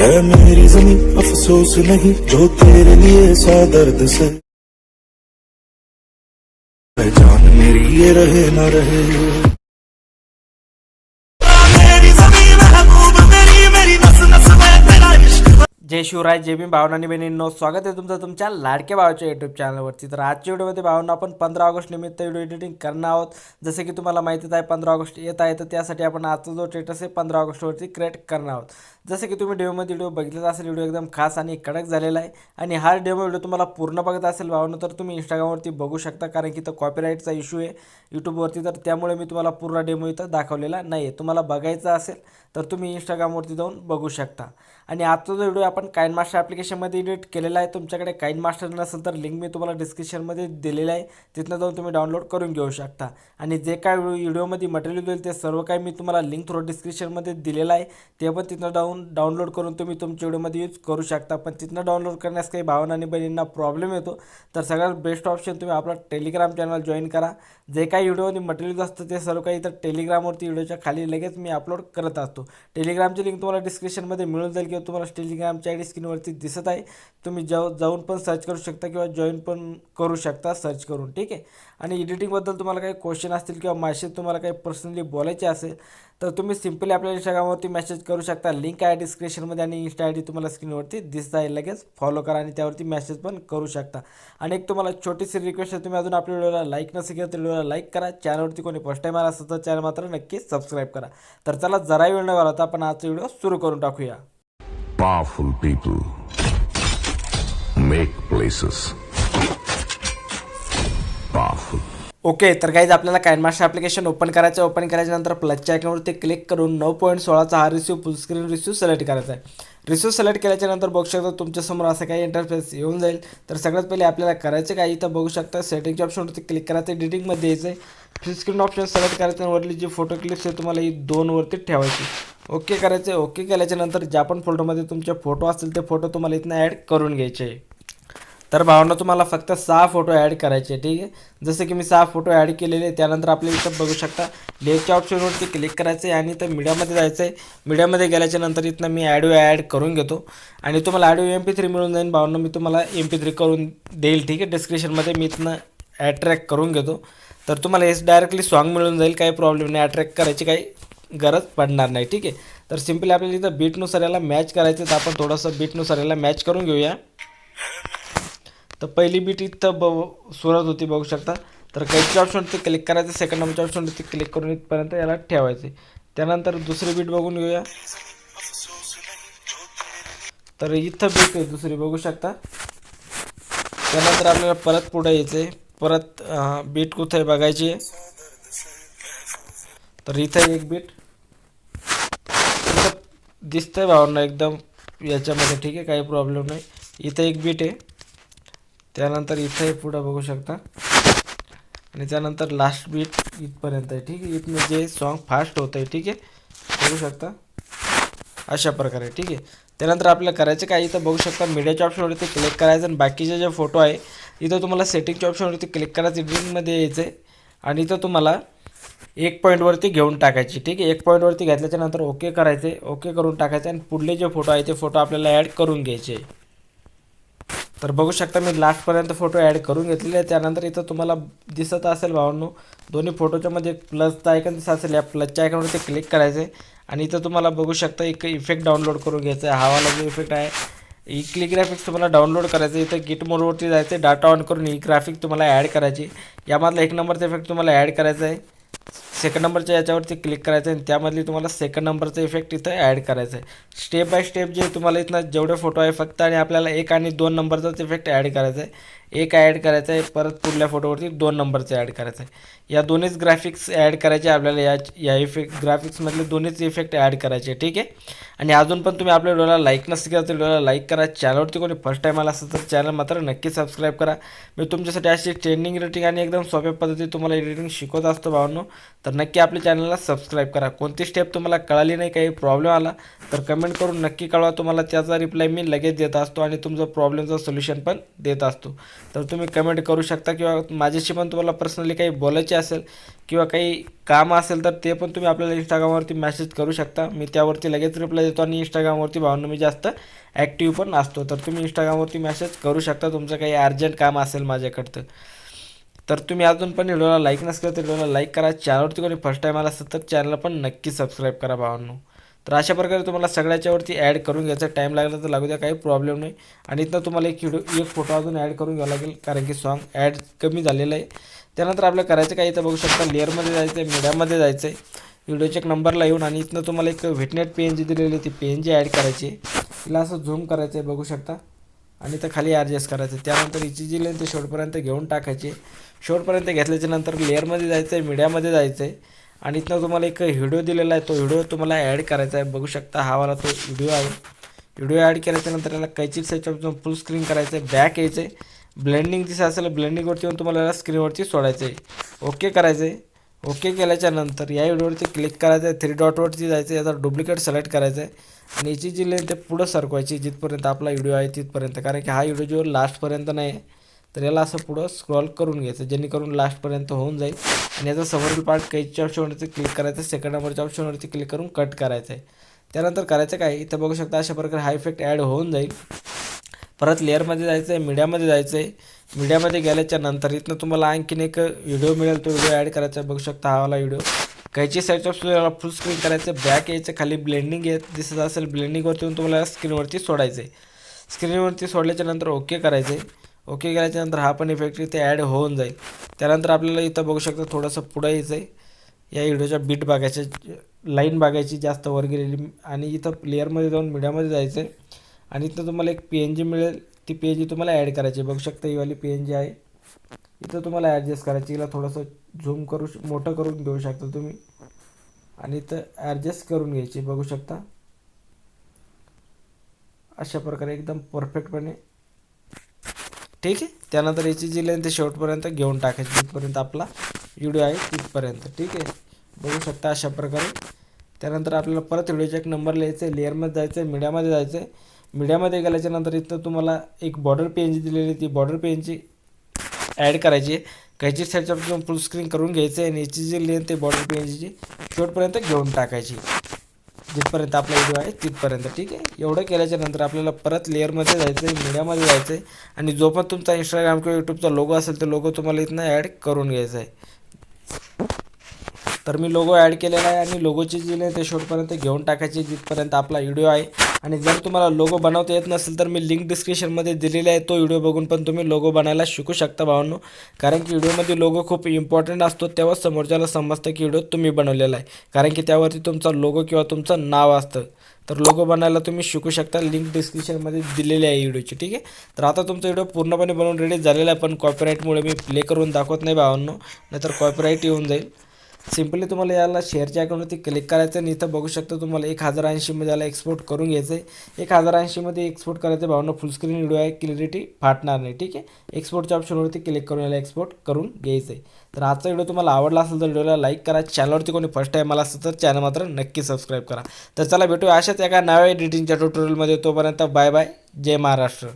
है मेरी जमी अफसोस नहीं जो तेरे लिए सा दर्द से। पहचान मेरी ये रहे ना रहे। जय शिवराय जय भीम भावना आणि बहिणींनो स्वागत आहे तुमचं तुमच्या लाडक्या भावाच्या यूट्यूब चॅनलवरती तर आजच्या व्हिडिओमध्ये भावना आपण पंधरा ऑगस्ट निमित्त व्हिडिओ एडिटिंग करणार आहोत. जसं की तुम्हाला माहितीच आहे पंधरा ऑगस्ट येत आहे तर त्यासाठी आपण आजचा जो स्टेटस आहे पंधरा ऑगस्टवरती क्रिएट करणार आहोत. जसं की तुम्ही डेमोमध्ये व्हिडिओ बघितला असेल व्हिडिओ एकदम खास आणि कडक झालेला आहे. आणि हा डेमो व्हिडिओ तुम्हाला पूर्ण बघत असेल भावनं तर तुम्ही इंस्टाग्रामवरती बघू शकता कारण की तो कॉपीराईटचा इश्यू आहे. यूट्यूबवरती तर त्यामुळे मी तुम्हाला पूर्ण डेमो इथं दाखवलेला नाही आहे तुम्हाला बघायचा असेल तर तुम्ही इंस्टाग्रामवरती जाऊन बघू शकता. आणि आजचा जो व्हिडिओ आपण काइन मास्टर ॲप्लिकेशनमध्ये एडिट केलेला आहे तुमच्याकडे काइन मास्टर नसेल तर लिंक मी तुम्हाला डिस्क्रिप्शनमध्ये दिलेलं आहे. तिथनं जाऊन तुम्ही डाउनलोड करून घेऊ शकता. आणि जे काय व्हिडिओमध्ये मटेरियल होईल ते सर्व काही मी तुम्हाला लिंक थ्रू डिस्क्रिप्शनमध्ये दिलेलं आहे. ते पण तिथनं डाऊन डाउनलोड करून तुम्ही तुमच्या व्हिडिओमध्ये यूज करू शकता. पण तिथनं डाउनलोड करण्यास काही भावना आणि बहिणींना प्रॉब्लेम येतो. तर सगळ्यात बेस्ट ऑप्शन तुम्ही आपला टेलिग्राम चॅनल जॉईन करा. जे काही व्हिडिओमध्ये मटेरियल असतं ते सर्व काही इथं टेलिग्रामवरती व्हिडिओच्या खाली लगेच मी अपलोड करत असतो. टेलिग्रामची लिंक तुम्हाला डिस्क्रिप्शनमध्ये मिळून जाईल किंवा तुम्हाला टेलिग्रामच्या आय डी स्क्रीनवरती दिसत आहे. तुम्ही जाऊ जाऊन पण सर्च करू शकता किंवा जॉईन पण करू शकता सर्च करून. ठीक आहे? आणि एडिटिंगबद्दल तुम्हाला काही क्वेश्चन असतील किंवा माझ्याशी तुम्हाला काही पर्सनली बोलायचे असेल तर तुम्ही सिम्पली आपल्या इंस्टाग्रामवरती मेसेज करू शकता. लिंक आहे डिस्क्रिप्शनमध्ये आणि इन्स्टा आय डी तुम्हाला स्क्रीनवरती दिसत आहे लगेच. फॉलो करा आणि त्यावरती मेसेज पण करू शकता. आणि एक तुम्हाला छोटीशी रिक्वेस्ट आहे तुम्ही अजून आपल्या व्हिडिओला लाईक नसेल केलं तर व्हिडिओला लाईक करा. चॅनलवरती कोणी फर्स्ट टाईम आला असतं तर चॅनल मात्र नक्की सबस्क्राईब करा. तर चला जराही वेळ न घालवता आपण आजचा व्हिडिओ सुरू करून टाकूया. Powerful people make places powerful okay तर काहीच आपल्याला कायनमास्टर ॲप्लिकेशन ओपन करायचं ओपन करायच्यानंतर प्लसच्या आयकॉनवरती क्लिक करून नऊ पॉईंट सोळाचा हा receive full screen receive select करायचा आहे रिसिव्ह सिलेक्ट केल्याच्यानंतर बघू शकता तुमच्यासमोर असं काही इंटरफेस येऊन जाईल. तर सगळ्यात पहिले आपल्याला करायचं काय इथं बघू शकता सेटिंगच्या ऑप्शनवरती क्लिक करायचं एडिटिंगमध्ये यायचं आहे फुल स्क्रीन ऑप्शन सिलेक्ट करायचं आणि वरली जी फोटो क्लिप्स आहे तुम्हाला ही दोनवरती ठेवायची. ओके करायचं ओके केल्याच्यानंतर ज्या पण फोटोमध्ये तुमचे फोटो असतील ते फोटो तुम्हाला इथनं ॲड करून घ्यायचे. आहे तर भावांना तुम्हाला फक्त सहा फोटो ॲड करायचे ठीक आहे? जसे की मी सहा फोटो ॲड केलेले आहे त्यानंतर आपल्या इथं बघू शकता लेफ्टच्या ऑप्शनवरती क्लिक करायचं आहे आणि इथं मीडियामध्ये जायचं आहे. मीडियामध्ये गेल्याच्यानंतर इथनं मी ॲडिओ ॲड करून घेतो. आणि तुम्हाला ॲडिओ एम पी थ्री मिळून जाईल. भावांना मी तुम्हाला एम पी थ्री करून देईल ठीक आहे? डिस्क्रिप्शनमध्ये मी इथनं ॲट्रॅक्ट करून घेतो. तर तुम्हाला हेच डायरेक्टली सॉन्ग मिळून जाईल काही प्रॉब्लेम नाही. अट्रॅक्ट करायची काही गरज पडणार नाही ठीक आहे? तर सिम्पली आपल्याला इथं बीटनुसार याला मॅच करायचं तर आपण थोडंसं बीटनुसार याला मॅच करून घेऊया. तर पहिली बीट इथं ब सुरुवात होती बघू शकता. तर काहीच्या ऑप्शनवरती क्लिक करायचं सेकंड नंबरच्या ऑप्शनवरती क्लिक करून इथपर्यंत याला ठेवायचे. त्यानंतर दुसरी बीट बघून घेऊया. तर इथं बीट आहे दुसरी बघू शकता. त्यानंतर आपल्याला परत पुढे यायचं आहे परत बीट कुठे आहे बघायची. आहे तर इथं एक बीट दिसतंय भावना एकदम याच्यामध्ये ठीक आहे काही प्रॉब्लेम नाही. इथं एक बीट आहे. त्यानंतर इथंही पुढं बघू शकता. आणि त्यानंतर लास्ट बीट इथपर्यंत आहे ठीक आहे? इथनं जे सॉन्ग फास्ट होतं आहे ठीक आहे? बघू शकता. अशा प्रकारे ठीक आहे? त्यानंतर आपल्याला करायचं काय? इथं बघू शकता मीडियाच्या ऑप्शनवरती क्लिक करायचं आणि बाकीचे जे फोटो आहे इथं तुम्हाला सेटिंगच्या ऑप्शनवरती क्लिक करायचं एडिटिंगमध्ये यायचं आहे आणि इथं तुम्हाला एक पॉईंटवरती घेऊन टाकायची ठीक आहे? एक पॉईंटवरती घेतल्याच्यानंतर ओके करायचे ओके करून टाकायचे आणि पुढले जे फोटो आहे ते फोटो आपल्याला ॲड करून घ्यायचे. तर बघू शकता मी लास्टपर्यंत फोटो ॲड करून घेतलेले आहे त्यानंतर इथं तुम्हाला दिसत असेल भावांनो दोन्ही फोटोच्यामध्ये मध्ये प्लसचा आयकन दिसत असेल. या प्लसच्या आयकनवरती क्लिक करायचं आहे आणि इथं तुम्हाला बघू शकता एक इफेक्ट डाउनलोड करून घ्यायचा आहे. हावाला जो इफेक्ट आहे ई क्लिक ग्राफिक्स तुम्हाला डाउनलोड करायचं आहे. इथं गिट मोडवरती जायचं आहे डाटा ऑन करून ई ग्राफिक तुम्हाला ॲड करायची यामधला एक नंबरचा इफेक्ट तुम्हाला ॲड करायचा आहे. सेकंड नंबरच्या याच्यावरती क्लिक करायचं आहे आणि त्यामधली तुम्हाला सेकंड नंबरचा इफेक्ट इथं ॲड करायचा आहे स्टेप बाय स्टेप जे तुम्हाला इथनं जेवढे फोटो आहे फक्त आणि आपल्याला एक आणि दोन नंबरचाच इफेक्ट ॲड करायचा आहे एक ॲड करायचा आहे परत पुढल्या फोटोवरती दोन नंबरचे ॲड करायचं आहे. या दोन्हीच ग्राफिक्स ॲड करायचे आपल्याला या या इफेक्ट ग्राफिक्समधले दोन्हीच इफेक्ट ॲड करायचे ठीक आहे? आणि अजून पण तुम्ही आपल्या व्हिडिओला लाईक नसतं केला तर व्हिडिओला लाईक करा. चॅनलवरती कोणी फर्स्ट टाईम आला असेल तर चॅनल मात्र नक्की सबस्क्राईब करा. मी तुमच्यासाठी अशी ट्रेंडिंग रेटिंग आणि एकदम सोप्या पद्धती तुम्हाला एडिटिंग शिकवत असतो भावनो. तर नक्की आपल्या चॅनलला सबस्क्राईब करा. कोणती स्टेप तुम्हाला कळाली नाही काही प्रॉब्लेम आला तर कमेंट करून नक्की कळवा. तुम्हाला त्याचा रिप्लाय मी लगेच देत असतो आणि तुमचं प्रॉब्लेमचं सोल्युशन पण देत असतो. तर तुम्ही कमेंट करू शकता किंवा माझ्याशी पण तुम्हाला पर्सनली काही बोलायचे असेल किंवा काही काम असेल तर ते पण तुम्ही आपल्याला इंस्टाग्रामवरती मेसेज करू शकता. मी त्यावरती लगेच रिप्लाय देतो आणि इंस्टाग्रामवरती भावना मी जास्त ॲक्टिव्ह पण असतो. तर तुम्ही इंस्टाग्रामवरती मेसेज करू शकता. तुमचं काही अर्जंट काम असेल माझ्याकडचं. तर तुम्ही अजून पण व्हिडिओला लाईक नसलं तर व्हिडिओला लाईक करा. चॅनलवरती कोणी फर्स्ट टाईम आला असेल तर चॅनलला पण नक्की सबस्क्राईब करा भावांनो. तर अशा प्रकारे तुम्हाला सगळ्याच्यावरती ॲड करून घ्यायचा टाईम लागला तर लागू द्या काही प्रॉब्लेम नाही. आणि इथनं तुम्हाला एक व्हिडिओ एक फोटो अजून ॲड करून घ्यावा लागेल कारण की सॉन्ग ॲड कमी झालेलं आहे. त्यानंतर आपलं करायचं काय इथं बघू शकता. लेअरमध्ये जायचं आहे मीडियामध्ये जायचं आहे व्हिडिओच्या एक नंबरला येऊन आणि इथनं तुम्हाला एक व्हिटनेट पी एन जी दिलेली आहे. ती पी एन जी ॲड करायची आहे. तिला असं झूम करायचं आहे बघू शकता. आणि तर खाली ॲडजस्ट करायचं त्यानंतर हिची जी लेन ते शेवटपर्यंत घेऊन टाकायची शेवटपर्यंत घेतल्याच्या नंतर लेअरमध्ये जायचं आहे मीडियामध्ये जायचं आहे आणि इथनं तुम्हाला एक व्हिडिओ दिलेला आहे तो व्हिडिओ तुम्हाला ॲड करायचा आहे. बघू शकता हा वाला तो व्हिडिओ आहे. व्हिडिओ ॲड केल्याच्यानंतर याला कैची सेटअप फुल स्क्रीन करायचं आहे बॅक यायचं आहे. ब्लेंडिंग दिसत असेल ब्लेंडिंगवरती येऊन तुम्हाला याला स्क्रीनवरती सोडायचं आहे. ओके करायचं आहे. ओके केल्याच्यानंतर या व्हिडिओवरती क्लिक करायचं आहे. थ्री डॉटवरती जायचं आहे. याचा डुप्लिकेट सिलेक्ट करायचं आहे. आणि याची जी लेन ते पुढं सरकवायची जिथपर्यंत आपला व्हिडिओ आहे तिथपर्यंत. कारण की हा व्हिडिओ जो लास्टपर्यंत नाही आहे. तर याला असं पुढं स्क्रॉल करून घ्यायचं जेणेकरून लास्टपर्यंत होऊन जाईल. आणि याचा समोरील पार्ट कैचच्या ऑप्शनवरती क्लिक करायचं सेकंड नंबरच्या ऑप्शनवरती क्लिक करून कट करायचं आहे त्यानंतर करायचं काय? इथं बघू शकता अशा प्रकारे हा इफेक्ट ॲड होऊन जाईल. परत लेअरमध्ये जायचं आहे मीडियामध्ये जायचं आहे मीडियामध्ये गेल्याच्यानंतर इथनं तुम्हाला आणखीन एक व्हिडिओ मिळेल तो व्हिडिओ ॲड करायचा. बघू शकता हा वाला व्हिडिओ काहीची साईड ऑप्शनला फुल स्क्रीन करायचं बॅक यायचं खाली ब्लेंडिंग येत दिसत असेल ब्लेंडिंगवरती येऊन तुम्हाला स्क्रीनवरती सोडायचं आहे स्क्रीनवरती सोडल्याच्या नंतर ओके करायचं आहे ओके केल्याच्यानंतर हा पण इफेक्ट इथे ॲड होऊन जाईल. त्यानंतर आपल्याला इथं बघू शकता थोडंसं पुढं यायचं आहे या व्हिडिओच्या बीट बघायच्या लाईन बघायची जास्त वर गेलेली. आणि इथं प्लेअरमध्ये जाऊन मीडियामध्ये जायचं आहे आणि इथं तुम्हाला एक पी एन जी मिळेल. ती पी एन जी तुम्हाला ॲड करायची. बघू शकता ही वाली पी एन जी आहे. इथं तुम्हाला ॲडजस्ट करायची. हिला थोडंसं झूम करू श- मोठं करून घेऊ शकता तुम्ही. आणि इथं ॲडजस्ट करून घ्यायची. बघू शकता. अशा प्रकारे एकदम परफेक्टपणे ठीक आहे? त्यानंतर याची जी लेंथ ते शेवटपर्यंत घेऊन टाकायची जिथपर्यंत आपला व्हिडिओ आहे तिथपर्यंत. ठीक आहे? बघू शकता अशा प्रकारे. त्यानंतर आपल्याला परत व्हिडिओचा एक नंबर लिहायचं आहे. लेअरमध्ये जायचं आहे मीडियामध्ये जायचं आहे. मीडियामध्ये गेल्याच्यानंतर इथं तुम्हाला एक बॉर्डर पेनची दिलेली ती बॉर्डर पेनची ॲड करायची आहे. काहीची साईडच्या फुल स्क्रीन करून घ्यायचं आहे आणि याची जी लेंथ आहे बॉर्डर पेनची शेवटपर्यंत घेऊन टाकायची जिथपर्यंत आपला व्हिडिओ आहे तिथपर्यंत ठीक आहे? एवढं केल्याच्यानंतर आपल्याला परत लेअरमध्ये जायचं आहे मीडियामध्ये जायचं आहे आणि जो पण तुमचा इंस्टाग्राम किंवा यूट्यूबचा लोगो असेल तो लोगो तुम्हाला इथनं ॲड करून घ्यायचा आहे तर मी लोगो ॲड केलेला आहे आणि लोगोची जी नाही ते शेवटपर्यंत घेऊन टाकायची जिथपर्यंत आपला व्हिडिओ आहे. आणि जर तुम्हाला लोगो बनवता येत नसेल तर मी लिंक डिस्क्रिप्शनमध्ये दिलेली आहे तो व्हिडिओ बघून पण तुम्ही लोगो बनायला शिकू शकता भावांनो. कारण की व्हिडिओमध्ये लोगो खूप इम्पॉर्टंट असतो तेव्हा समोरच्याला समजतं की व्हिडिओ तुम्ही बनवलेला आहे. कारण की त्यावरती तुमचा लोगो किंवा तुमचं नाव असतं. तर लोगो बनायला तुम्ही शिकू शकता लिंक डिस्क्रिप्शनमध्ये दिलेली आहे व्हिडिओची ठीक आहे? तर आता तुमचा व्हिडिओ पूर्णपणे बनवून रेडी झालेला आहे पण कॉपीराईटमुळे मी प्ले करून दाखवत नाही भावांनो. नाहीतर कॉपीराईट येऊन जाईल. सिम्पली तुम्हाला याला शेअरच्या अकाउंटवरती क्लिक करायचं आणि इथं बघू शकता तुम्हाला एक हजार ऐंशीमध्ये याला एक्सपोर्ट करून घ्यायचं आहे. एक हजार ऐंशीमध्ये एक्सपोर्ट करायचं भावना फुल स्क्रीन व्हिडिओ आहे. क्लिअरिटी फाटणार नाही. ठीक आहे? एक्सपोर्टच्या ऑप्शनवरती क्लिक करून याला एक्सपोर्ट करून घ्यायचं आहे. तर आजचा व्हिडिओ तुम्हाला आवडला असेल तर व्हिडिओला लाईक करा. चॅनलवरती कोणी फर्स्ट टाईम आला असेल तर चॅनल मात्र नक्की सबस्क्राईब करा. तर चला भेटूया अशाच एका नव्या एडिटिंगच्या ट्युटोरियलमध्ये तोपर्यंत बाय बाय जय महाराष्ट्र.